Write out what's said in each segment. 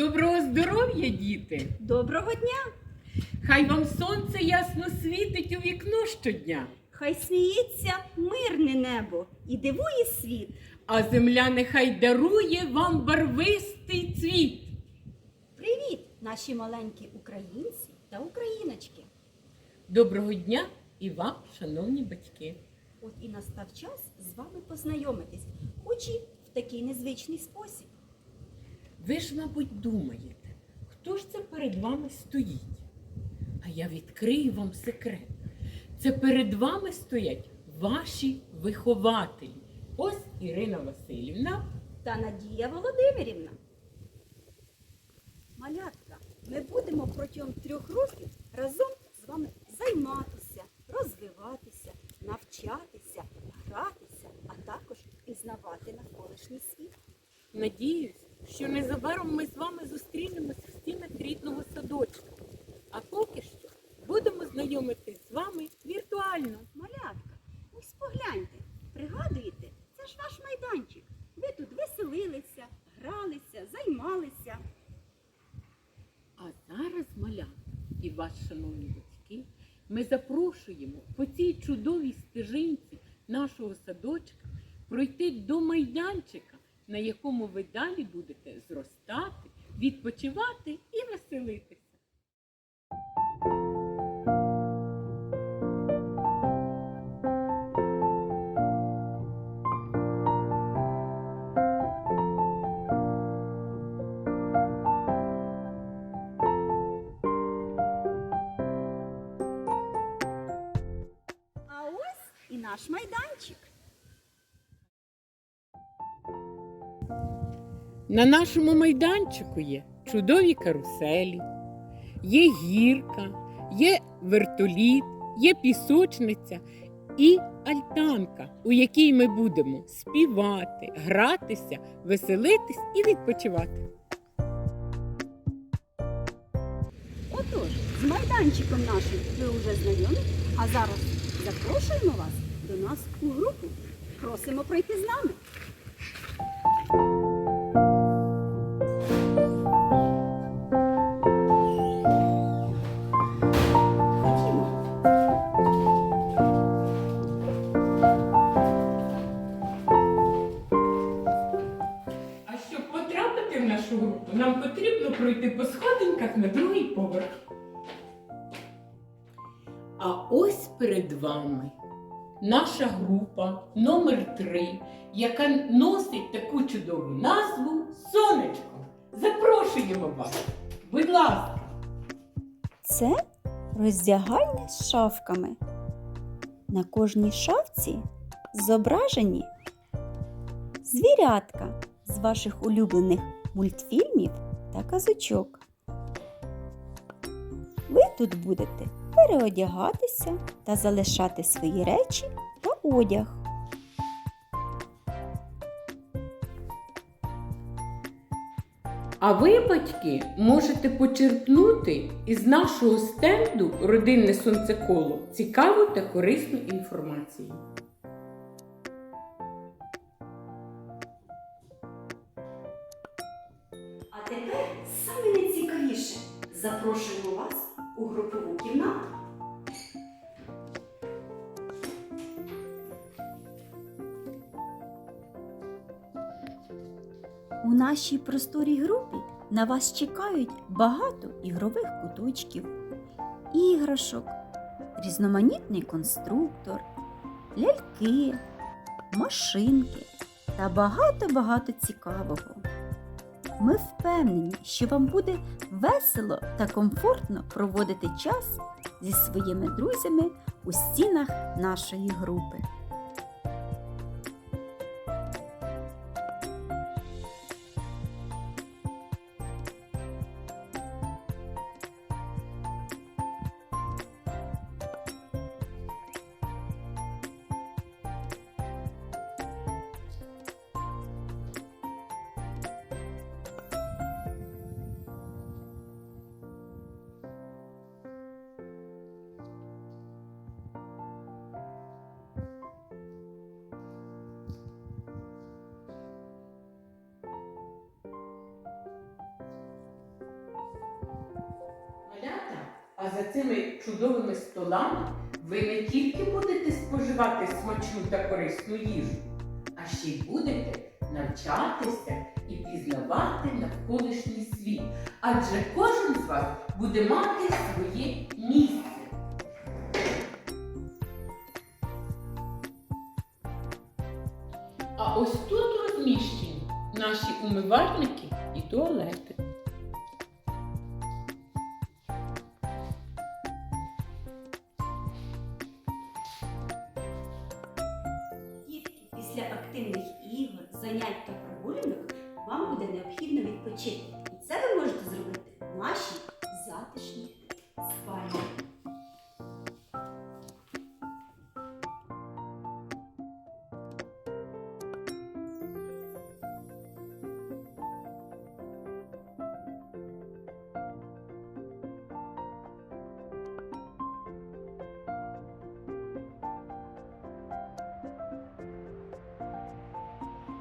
Доброго здоров'я, діти! Доброго дня! Хай вам сонце ясно світить у вікно щодня, Хай сміється мирне небо і дивує світ. а земля нехай дарує вам барвистий цвіт. Привіт, наші маленькі українці та україночки! Доброго дня і вам, шановні батьки. От і настав час з вами познайомитись, хоч і в такий незвичний спосіб. Ви ж, мабуть, думаєте, хто ж це перед вами стоїть? А я відкрию вам секрет. Це перед вами стоять ваші вихователі. Ось Ірина Васильівна. Та Надія Володимирівна. Малятка, ми будемо протягом трьох років разом з вами займатися, розвиватися, навчатися, гратися, а також пізнавати навколишній світ. Надіюсь, що незабаром ми з вами зустрінемося в стінах рідного садочка. А поки що будемо знайомитись з вами віртуально. Малятка, ось погляньте, пригадуєте, це ж ваш майданчик. Ви тут веселилися, гралися, займалися. А зараз, малята і вас, шановні батьки, ми запрошуємо по цій чудовій стежинці нашого садочка пройти до майданчика, на якому ви далі будете зростати, відпочивати і веселитися. Наш майданчик. На нашому майданчику є чудові каруселі, є гірка, є вертоліт, є пісочниця і альтанка, у якій ми будемо співати, гратися, веселитись і відпочивати. Отож, з майданчиком нашим ви вже знайомі, а зараз запрошуємо вас до нас у групу. Просимо пройти з нами. Нам потрібно пройти по сходинках на другий поверх. А ось перед вами наша група номер 3 яка носить таку чудову назву Сонечко. Запрошуємо вас. Будь ласка. Це роздягальня з шафками. На кожній шафці зображені звірятка з ваших улюблених мультфільмів та казочок. Ви тут будете переодягатися та залишати свої речі та одяг. А ви, батьки, можете почерпнути із нашого стенду Родинне сонцеколо цікаву та корисну інформацію. А тепер саме найцікавіше. Запрошуємо вас у групову кімнату. Нашій просторій групі на вас чекають багато ігрових куточків, іграшок, різноманітний конструктор, ляльки, машинки та багато-багато цікавого. Ми впевнені, що вам буде весело та комфортно проводити час зі своїми друзями у стінах нашої групи. За цими чудовими столами ви не тільки будете споживати смачну та корисну їжу, а ще й будете навчатися і пізнавати навколишній світ. Адже кожен з вас буде мати своє місце. А ось тут розміщені наші умивальники і туалети. Після активних ігор, занять та прогулянок вам буде необхідно відпочити. І це ви можете зробити в нашій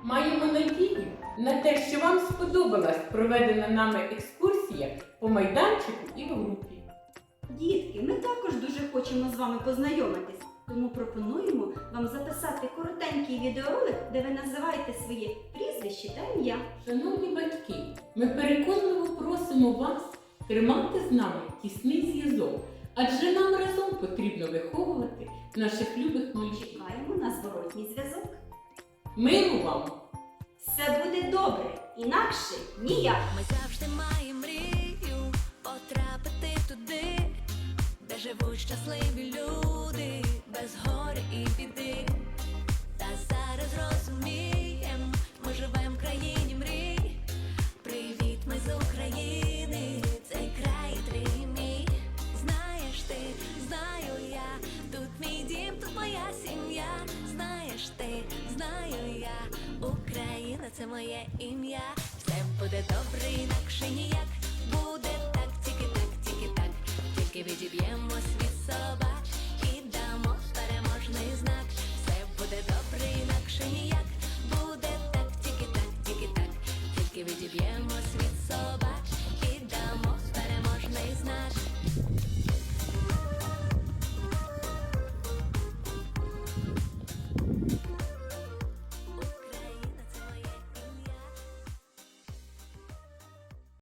Маємо надію на те, що вам сподобалась проведена нами екскурсія по майданчику і в групі. Дітки, ми також дуже хочемо з вами познайомитись, тому пропонуємо вам записати коротенький відеоролик, де ви називаєте своє прізвище та ім'я. Шановні батьки, ми переконливо просимо вас тримати з нами тісний зв'язок, адже нам разом потрібно виховувати наших любих мальчиків. Чекаємо на зворотній зв'язок. Миру вам! Все буде добре, інакше ніяк. Ми завжди маємо мрію потрапити туди, де живуть щасливі люди, без горя і біди.